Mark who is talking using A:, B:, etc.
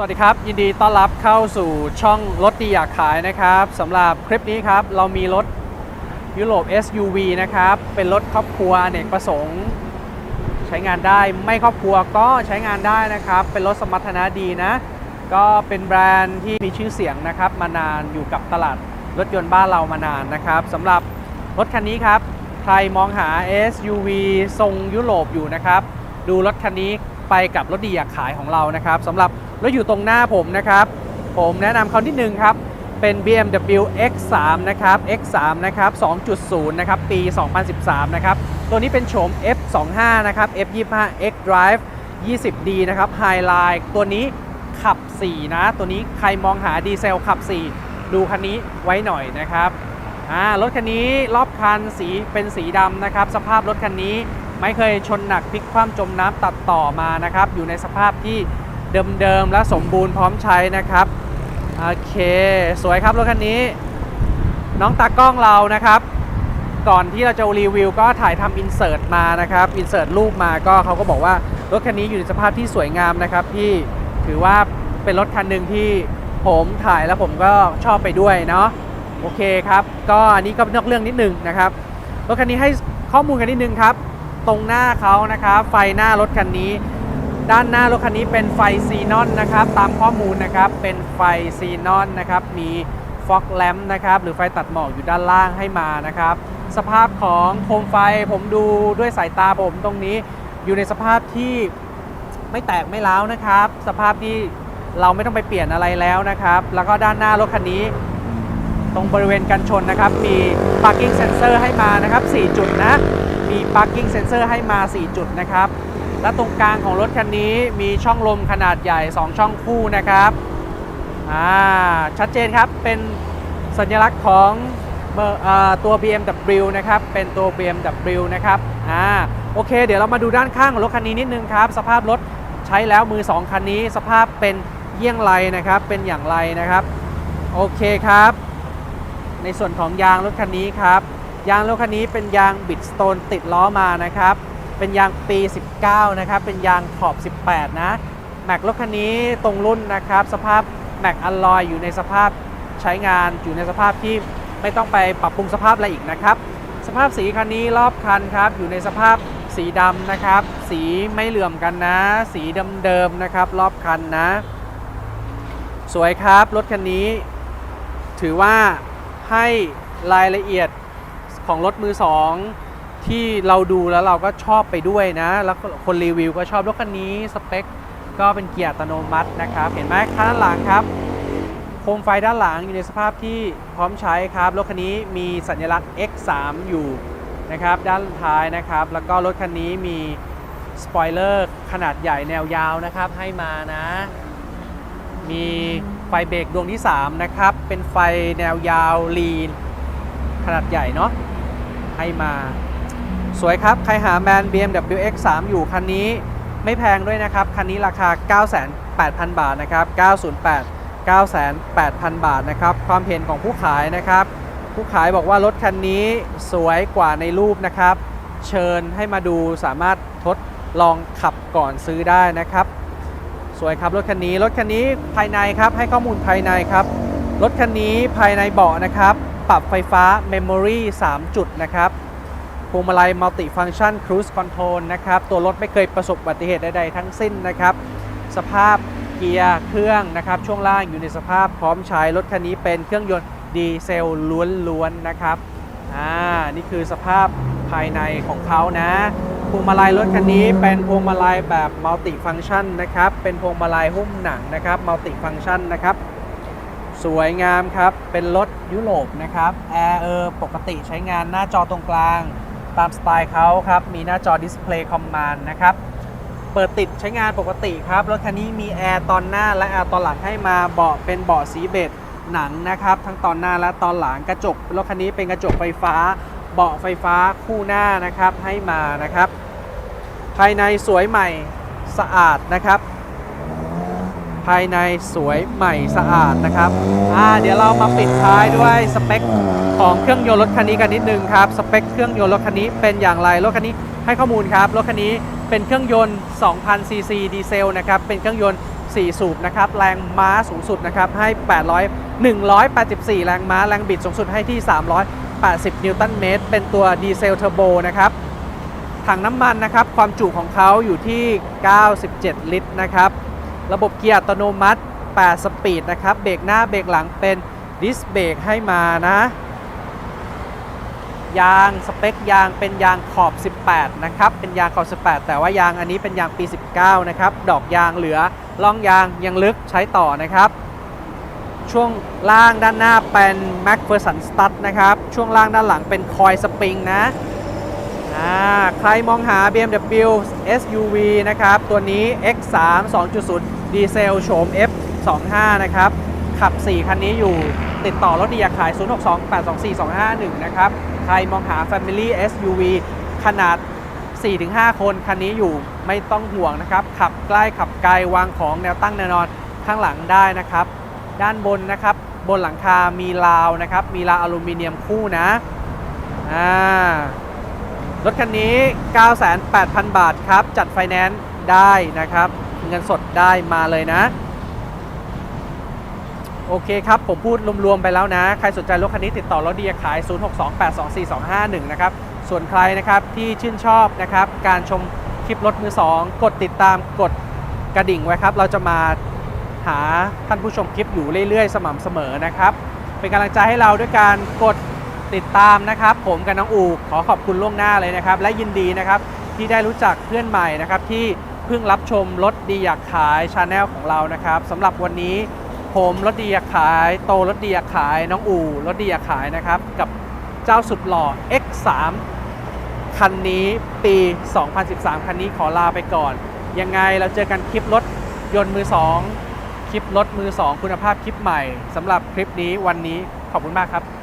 A: สวัสดีครับ ยินดีต้อนรับเข้าสู่ช่องรถดีอยากขายนะครับสำหรับคลิปนี้ครับ เรามีรถยุโรป SUV นะครับ เป็นรถครอบครัวเนกประสงค์ ใช้งานได้ไม่ครอบครัวก็ใช้งานได้นะครับ เป็นรถสมรรถนะดีนะ ก็เป็นแบรนด์ที่มีชื่อเสียงนะครับ มานานอยู่กับตลาดรถยนต์บ้านเรามานานนะครับสำหรับรถคันนี้ครับ ใครมองหา SUV ทรงยุโรปอยู่นะครับ ดูรถคันนี้ไปกับรถดีอยากขายของเรานะครับสำหรับ รถอยู่ตรงหน้าผมนะครับ ผมแนะนำเขานิดนึงครับ เป็น BMW X3 นะครับ X3 นะครับ 2.0 นะครับ ปี 2013 นะครับ ตัวนี้เป็นโฉม F25 นะครับ F25 X Drive 20D นะครับ Highline ตัวนี้ขับ 4 นะ ตัวนี้ใครมองหาดีเซลขับ 4 ดูคันนี้ไว้หน่อยนะครับอ่ารถคันนี้รอบคันสีเป็นสีดำนะครับ สภาพรถคันนี้ไม่เคยชนหนักพลิกคว่ำจมน้ำตัดต่อมานะครับ อยู่ในสภาพที่ เดิมๆและสมบูรณ์พร้อมใช้นะครับ โอเค สวยครับรถคันนี้ น้องตากล้องเรานะครับ ก่อนที่เราจะรีวิวก็ถ่ายทำอินเสิร์ตมานะครับ อินเสิร์ตรูปมาก็เขาก็บอกว่ารถคันนี้อยู่ในสภาพที่สวยงามนะครับที่ถือว่าเป็นรถคันหนึ่งที่ผมถ่ายแล้วผมก็ชอบไปด้วยเนาะโอเคครับ ก็อันนี้ก็นอกเรื่องนิดนึงนะครับรถคันนี้ให้ข้อมูลกันนิดนึงครับ ตรงหน้าเขานะครับ ไฟหน้ารถคันนี้ ด้านหน้ารถคันนี้เป็นไฟซีนอนนะครับ ตามข้อมูลนะครับเป็นไฟซีนอนนะครับ มีฟ็อกแลมนะครับ หรือไฟตัดหมอกอยู่ด้านล่างให้มานะครับ สภาพของโคมไฟผมดูด้วยสายตาผมตรงนี้อยู่ในสภาพที่ไม่แตกไม่ร้าวนะครับ สภาพที่เราไม่ต้องไปเปลี่ยนอะไรแล้วนะครับ แล้วก็ด้านหน้ารถคันนี้ ตรงบริเวณกันชนนะครับ มี parking sensor ให้มานะครับ 4 จุดนะ มี parking sensor ให้มา 4 จุดนะครับ และตรงกลางของรถคันนี้มีช่องลมขนาดใหญ่ 2 ช่องคู่นะครับอ่าชัดเจนครับเป็นสัญลักษณ์ของเอ่อตัว BMW นะครับ เป็นตัว BMW นะครับอ่าโอเค เดี๋ยวเรามาดูด้านข้างของรถคันนี้นิดนึงครับ สภาพรถใช้แล้วมือ 2 คันนี้ สภาพเป็นเยี่ยงไรนะครับ เป็นอย่างไรนะครับ โอเคครับ ในส่วนของยางรถคันนี้ครับ ยางรถคันนี้เป็นยางบิดสโตนติดล้อมานะครับ เป็นยางปี 19 นะครับ เป็นยางขอบ 18 นะ แม็กรถคันนี้ตรงรุ่นนะครับ สภาพแม็กอลลอยอยู่ในสภาพใช้งานอยู่ในสภาพที่ไม่ต้องไปปรับปรุงสภาพอะไรอีกนะครับ สภาพสีคันนี้รอบคันครับ อยู่ในสภาพสีดำนะครับ สีไม่เหลื่อมกันนะ สีเดิมๆนะครับ รอบคันนะ สวยครับรถคันนี้ ถือว่าให้รายละเอียดของรถมือสอง ที่เราดูแล้วเราก็ชอบไปด้วยนะ แล้วคนรีวิวก็ชอบรถคันนี้สเปคก็เป็นเกียร์อัตโนมัตินะครับ เห็นไหมข้างด้านหลังครับ โคมไฟด้านหลังอยู่ในสภาพที่พร้อมใช้ครับ รถคันนี้มีสัญลักษณ์ X3 อยู่นะครับ ด้านท้ายนะครับ แล้วก็รถคันนี้มีสปอยเลอร์ขนาดใหญ่แนวยาวนะครับ ให้มานะ มีไฟเบรกดวงที่ 3 นะครับ เป็นไฟแนวยาวลีน ขนาดใหญ่เนาะให้มา สวยครับ ใครหาแมน BMW X3 อยู่คันนี้ไม่แพงด้วยนะครับ คันนี้ราคา 98,000 บาทนะครับ 908 98,000 บาทนะครับ ความเห็นของผู้ขายนะครับ ผู้ขายบอกว่ารถคันนี้สวยกว่าในรูปนะครับ เชิญให้มาดูสามารถทดลองขับก่อนซื้อได้นะครับ สวยครับรถคันนี้รถคันนี้ภายในครับให้ข้อมูลภายในครับ รถคันนี้ภายในเบาะนะครับ ปรับไฟฟ้า Memory 3 จุดนะครับ พวงมาลัย Multi Function Cruise Control นะครับ ตัวรถไม่เคยประสบอุบัติเหตุใดๆทั้งสิ้นนะครับ สภาพเกียร์เครื่องนะครับ ช่วงล่างอยู่ในสภาพพร้อมใช้ รถคันนี้เป็นเครื่องยนต์ดีเซลล้วนๆนะครับ อ่า นี่คือสภาพภายในของเขานะพวงมาลัยรถคันนี้เป็นพวงมาลัยแบบมัลติฟังชันนะครับ เป็นพวงมาลัยหุ้มหนังนะครับมัลติฟังชันนะครับ สวยงามครับ เป็นรถยุโรปนะครับ แอร์เออปกติใช้งานหน้าจอตรงกลาง ตามสไตล์เขาครับ มีหน้าจอดิสเพลย์คอมมานด์นะครับ เปิดติดใช้งานปกติครับ รถคันนี้มีแอร์ตอนหน้าและแอร์ตอนหลังให้มา เบาะเป็นเบาะสีเบจหนังนะครับ ทั้งตอนหน้าและตอนหลังกระจก รถคันนี้เป็นกระจกไฟฟ้า เบาะไฟฟ้าคู่หน้านะครับให้มานะครับ ภายในสวยใหม่สะอาดนะครับ ภายในสวยใหม่สะอาดนะครับอ่าเดี๋ยวเรามาปิดท้ายด้วยสเปคของเครื่องยนต์รถคันนี้กันนิดนึงครับ สเปคเครื่องยนต์รถคันนี้เป็นอย่างไร รถคันนี้ให้ข้อมูลครับ รถคันนี้เป็นเครื่องยนต์ 2,000 ซีซีดีเซลนะครับ เป็นเครื่องยนต์ 4 สูบนะครับ แรงม้าสูงสุดนะครับ ให้ 800 184 แรงม้า แรงบิดสูงสุดให้ที่ 380 นิวตันเมตร เป็นตัวดีเซลเทอร์โบนะครับ ถังน้ำมันนะครับ ความจุของเขาอยู่ที่ 97 ลิตรนะครับ ระบบเกียร์อัตโนมัติ 8 สปีดนะครับ เบรกหน้าเบรกหลังเป็นดิสเบรกให้มานะ ยางสเปคยางเป็นยางขอบ 18 นะครับ เป็นยางขอบ 18 แต่ว่ายางอันนี้เป็นยางปี 19 นะครับ ดอกยางเหลือล่องยางยังลึกใช้ต่อนะครับ ช่วงล่างด้านหน้าเป็น MacPherson Stud นะครับ ช่วงล่างด้านหลังเป็นคอยสปริงนะใครมองหา BMW SUV นะครับ ตัวนี้ X3 2.0 ดีเซลโฉม F25 นะครับ ขับ 4 คันนี้อยู่ติดต่อรถดีอยากขาย 0628242551 นะครับ ใครมองหา Family SUV ขนาด 4-5 คน คันนี้อยู่ไม่ต้องห่วงนะครับ ขับใกล้ขับไกลวางของแนวตั้งแนวนอนข้างหลังได้นะครับ ด้านบนนะครับ บนหลังคา มีราวนะครับ มีราวอลูมิเนียมคู่นะอ่ารถคันนี้ 98,000 บาทครับ จัดไฟแนนซ์ได้นะครับ เงินสดได้มาเลยนะ โอเคครับ ผมพูดรวมๆไปแล้วนะ ใครสนใจรถคันนี้ติดต่อรถดีขาย 0628242551 นะครับ ส่วนใครนะครับที่ชื่นชอบนะครับ การชมคลิปรถมือ 2 กดติดตามกดกระดิ่งไว้ครับ เราจะมาหาท่านผู้ชมคลิปอยู่เรื่อยๆ สม่ำเสมอนะครับ เป็นกำลังใจให้เราด้วยการกดติดตามนะครับ ผมกับน้องอูขอขอบคุณล่วงหน้าเลยนะครับ และยินดีนะครับที่ได้รู้จักเพื่อนใหม่นะครับที่ เพิ่งรับชมรถดีอยากขายชาแนลของเรานะครับสำหรับวันนี้ผมรถดีอยากขาย โตรถดีอยากขาย น้องอูรถดีอยากขายนะครับ กับเจ้าสุดหล่อ X3 คันนี้ปี 2013 คันนี้ขอลาไปก่อน ยังไงเราเจอกันคลิปรถยนต์มือ 2 คลิปรถมือ 2 คุณภาพคลิปใหม่สำหรับคลิปนี้วันนี้ขอบคุณมากครับ